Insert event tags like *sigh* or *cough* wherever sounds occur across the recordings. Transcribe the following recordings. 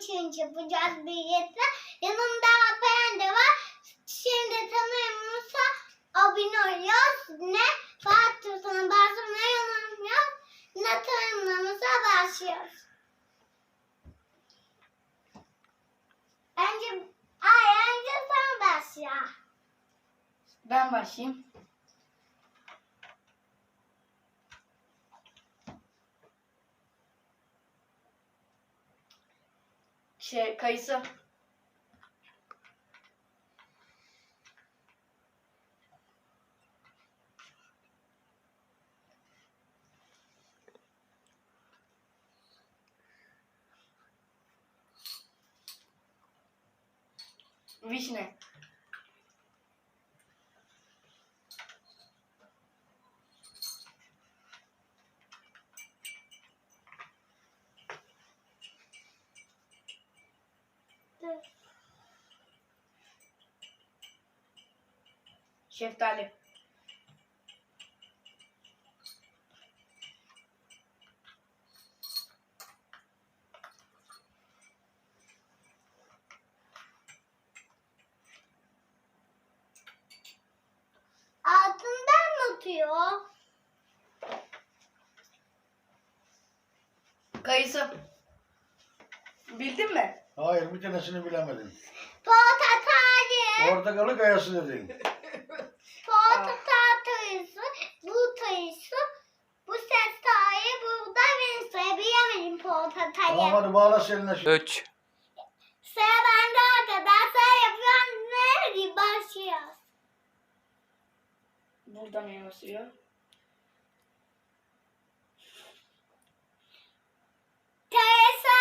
Challenge yapacağız birlikte. Yanımda Alperen de var. Şimdi tanıyorsa abone oluyoruz. Ne? Fatih başlıyor. Ne yanılmıyor? Ne tanımlamışsa başlıyoruz. Bence, ay önce sen başla. Ben başlayayım. Şey kayısı. Vişne. Dur. Şeftali. Altından mı atıyor? Kayısı. Bildin mi? Hayır bir tanesini bilemedin. Portakal. Portakalı kayası dedin. *laughs* Portakal tayısı, bu tayısı, bu ses tayı, bu da benim sayı. Bilemedim portakalı. Tamam hadi bağla seninle. şimdi. 3 Sıra bende arkadaşlar yapıyorum. Ne? Başlıyoruz. Burada ne yazıyor? Teresa.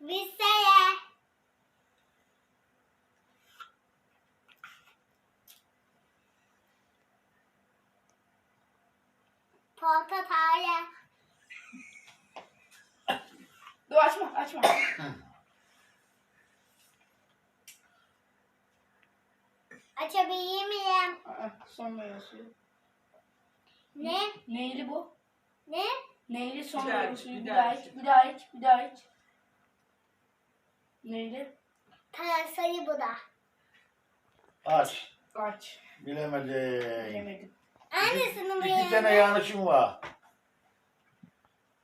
Liseye. Portakal. Dur açma açma. Açabilir miyim? Aa, sonra yazıyor. Ne? Neyli bu? Ne? Neyli sonra daha yazıyor. iç, Bir bir daha daha iç. Bir daha iç. Bir daha iç. Neyli? Terasayı bu da. Aç. Aç. Bilemedin. Bilemedim. Annesini İki tane yanlışım var.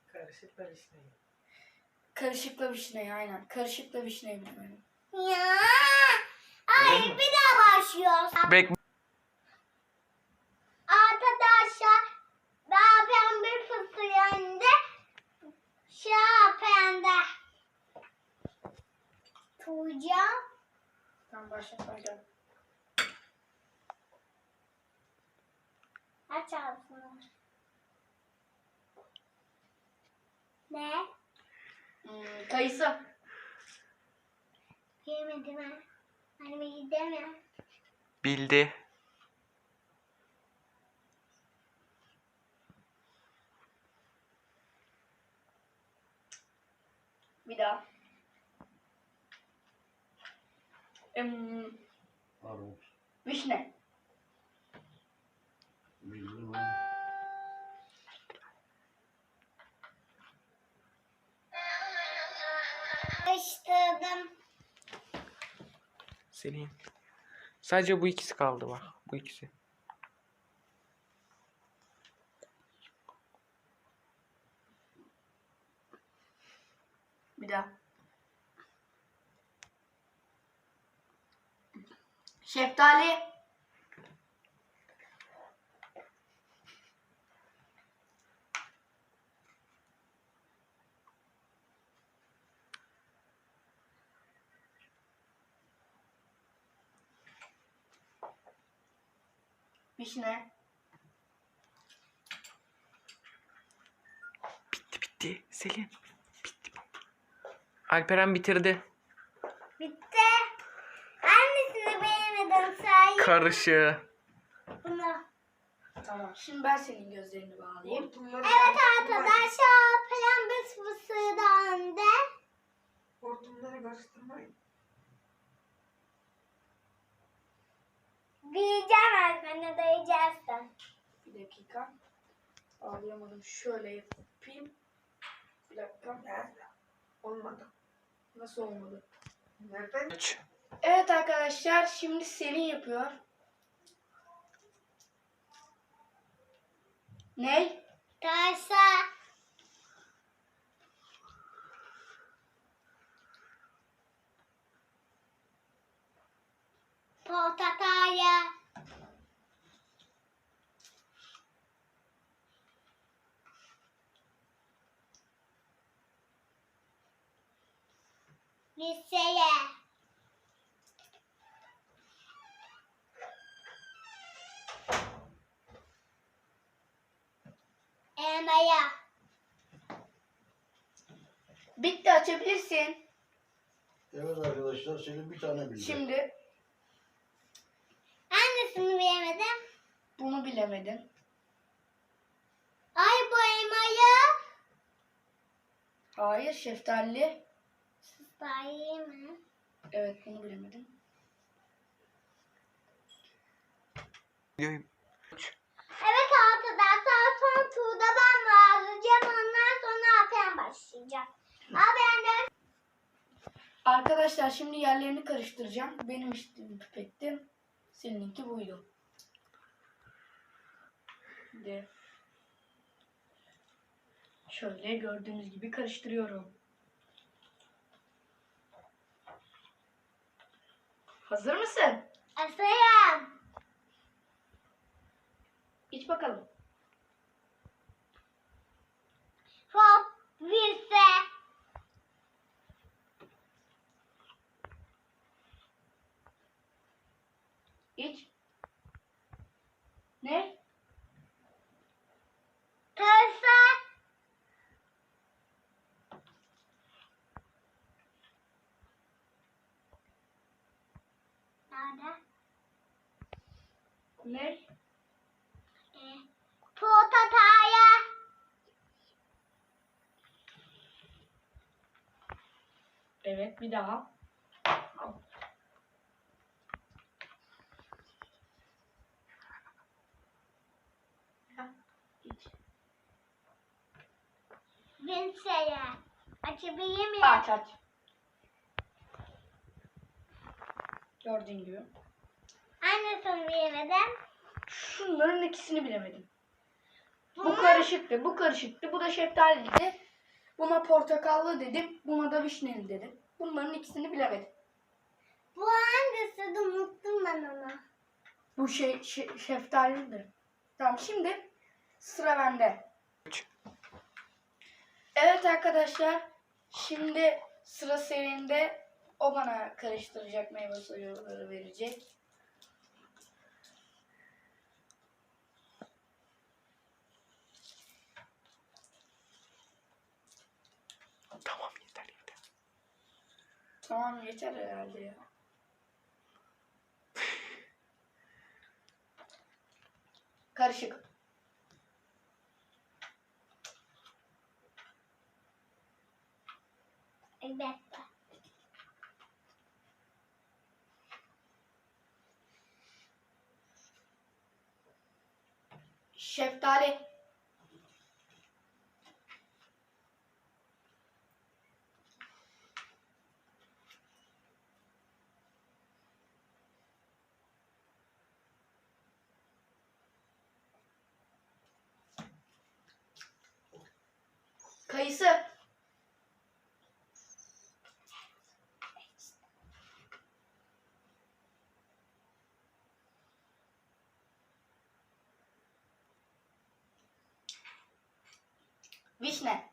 Karışık vişne. Karışıkla vişne aynen. Karışıkla vişne bilemedim. Ya. Ay bir daha başlıyoruz. Bek Arkadaşlar daha pembe fıstığı Şu pembe. Tuğca. Tamam başla Aç ağzını. Ne? Hmm, kayısı. Yemedim ha. Anne gideme. bildi. Bir daha. Hmm, Armut. vişne. Selin. Sadece bu ikisi kaldı bak. Bu ikisi. Bir daha. Şeftali. Vişne. Bitti bitti. Selin. Bitti. Alperen bitirdi. Bitti. Annesini beğenmedim say. Karışı. Bunu. Tamam. Şimdi ben senin gözlerini bağlayayım. Hortumları Evet arkadaşlar pembe fıstığı da önde. Hortumları karıştırmayın. Dayayacağız. Bir dakika. Ağlayamadım. Şöyle yapayım. Bir dakika. Olmadı. Nasıl olmadı? Üç. Evet arkadaşlar şimdi Selin yapıyor. Ney? Tersa. Liseye. Elmaya. Bitti açabilirsin. Evet arkadaşlar senin bir tane bildi. Şimdi Hangisini bilemedim? bunu bilemedin. Ay bu elmayı. Hayır şeftali. Sayayım mı? Evet bunu bilemedin. Videoyu Evet arkadaşlar son turda ben varacağım. Ondan sonra Apen başlayacak. Abi ben de Arkadaşlar şimdi yerlerini karıştıracağım. Benim içtiğim pipetti. Seninki buydu. De. Şöyle gördüğünüz gibi karıştırıyorum. Hazır mısın? asayım. İç bakalım. Hop virse. İç. Ne? Terse. Nerede? Ne? E, Portakaya. Evet bir daha. İç. Virseye. Açabilir miyim? Aç aç. Gördüğün gibi. Hangisini bilemedim? Şunların ikisini bilemedim. Bu Bunu- karışıktı, bu karışıktı, bu da şeftaliydi. Buna portakallı dedim, buna da vişneli dedim. Bunların ikisini bilemedim. Bu hangisi de unuttum ben onu. Bu şey, şe- şeftalidir. Tamam şimdi sıra bende. Evet arkadaşlar şimdi sıra serinde o bana karıştıracak meyve suyuları verecek. Tamam yeter herhalde ya. *laughs* Karışık. Evet. Şeftali. Kayısı. Vişne.